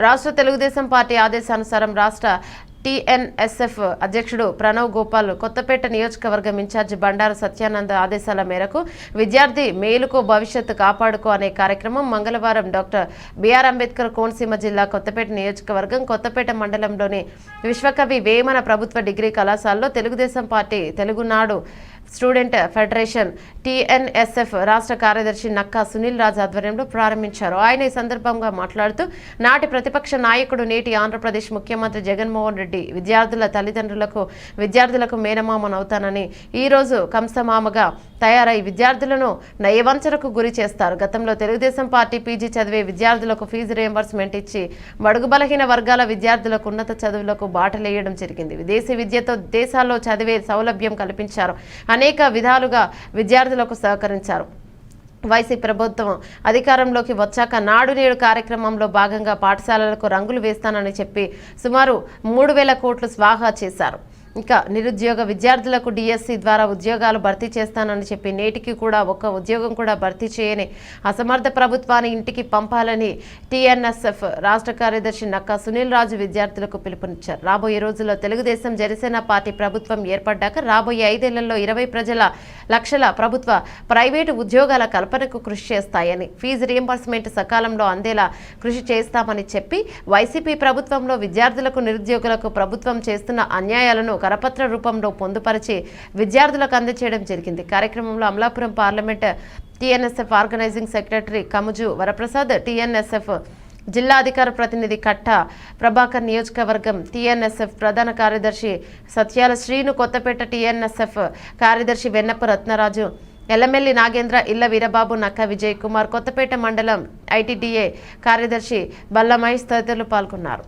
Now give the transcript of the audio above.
రాష్ట్ర తెలుగుదేశం పార్టీ ఆదేశానుసారం రాష్ట్ర టీఎన్ఎస్ఎఫ్ అధ్యక్షుడు ప్రణవ్ గోపాల్ కొత్తపేట నియోజకవర్గం ఇన్ఛార్జి బండారు సత్యానంద ఆదేశాల మేరకు విద్యార్థి మేలుకో భవిష్యత్తు కాపాడుకో అనే కార్యక్రమం మంగళవారం డాక్టర్ బిఆర్ అంబేద్కర్ కోనసీమ జిల్లా కొత్తపేట నియోజకవర్గం కొత్తపేట మండలంలోని విశ్వకవి వేమన ప్రభుత్వ డిగ్రీ కళాశాలలో Telugu Desam party Telugunadu student federation TNSF రాష్ట్ర కార్యదర్శి నక్కా సునీల్ రాజ్ ఆధ్వర్యంలో ప్రారంభించారు. ఆయన ఈ సందర్భంగా మాట్లాడుతూ నాటి ప్రతిపక్ష నాయకుడు నేటి ఆంధ్రప్రదేశ్ ముఖ్యమంత్రి జగన్మోహన్ రెడ్డి విద్యార్థుల తల్లిదండ్రులకు విద్యార్థులకు మేనమామనవుతానని ఈరోజు కంసమామగా తయారై విద్యార్థులను నయవంచనకు గురి చేస్తారు. గతంలో తెలుగుదేశం పార్టీ పీజీ చదివే విద్యార్థులకు ఫీజు రియంబర్స్మెంట్ ఇచ్చి బడుగు బలహీన వర్గాల విద్యార్థులకు ఉన్నత చదువులకు బాటలేయడం జరిగింది. విదేశీ విద్యతో దేశాల్లో చదివే సౌలభ్యం కల్పించారు. అనేక విధాలుగా విద్యార్థులకు సహకరించారు. వైసీ ప్రభుత్వం అధికారంలోకి వచ్చాక నాడు నేడు కార్యక్రమంలో భాగంగా పాఠశాలలకు రంగులు వేస్తానని చెప్పి సుమారు మూడు వేల కోట్లు స్వాహా చేశారు. ఇంకా నిరుద్యోగ విద్యార్థులకు డిఎస్సి ద్వారా ఉద్యోగాలు భర్తీ చేస్తానని చెప్పి నేటికి కూడా ఒక్క ఉద్యోగం కూడా భర్తీ చేయని అసమర్థ ప్రభుత్వాన్ని ఇంటికి పంపాలని టీఎన్ఎస్ఎఫ్ రాష్ట్ర కార్యదర్శి నక్కా సునీల్ రాజు విద్యార్థులకు పిలుపునిచ్చారు. రాబోయే రోజుల్లో తెలుగుదేశం జనసేన పార్టీ ప్రభుత్వం ఏర్పడ్డాక రాబోయే ఐదేళ్ళలో ఇరవై ప్రజల లక్షల ప్రభుత్వ ప్రైవేటు ఉద్యోగాల కల్పనకు కృషి చేస్తాయని ఫీజు రియంబర్స్మెంట్ సకాలంలో అందేలా కృషి చేస్తామని చెప్పి వైసీపీ ప్రభుత్వంలో విద్యార్థులకు నిరుద్యోగులకు ప్రభుత్వం చేస్తున్న అన్యాయాలను కరపత్ర రూపంలో పొందుపరిచి విద్యార్థులకు అందజేయడం జరిగింది. కార్యక్రమంలో Amalapuram parliament TNSF organizing secretary Kamuju Varaprasad TNSF జిల్లా అధికార ప్రతినిధి కట్ట ప్రభాకర్ నియోజకవర్గం టీఎన్ఎస్ఎఫ్ ప్రధాన కార్యదర్శి సత్యాల శ్రీను కొత్తపేట టీఎన్ఎస్ఎఫ్ కార్యదర్శి వెన్నప్ప రత్నరాజు ఎల్లమెల్లి నాగేంద్ర ఇళ్ళ వీరబాబు నక్క విజయ్ కుమార్ కొత్తపేట మండలం ఐటీడీఏ కార్యదర్శి బల్ల మహేష్ తదితరులు పాల్గొన్నారు.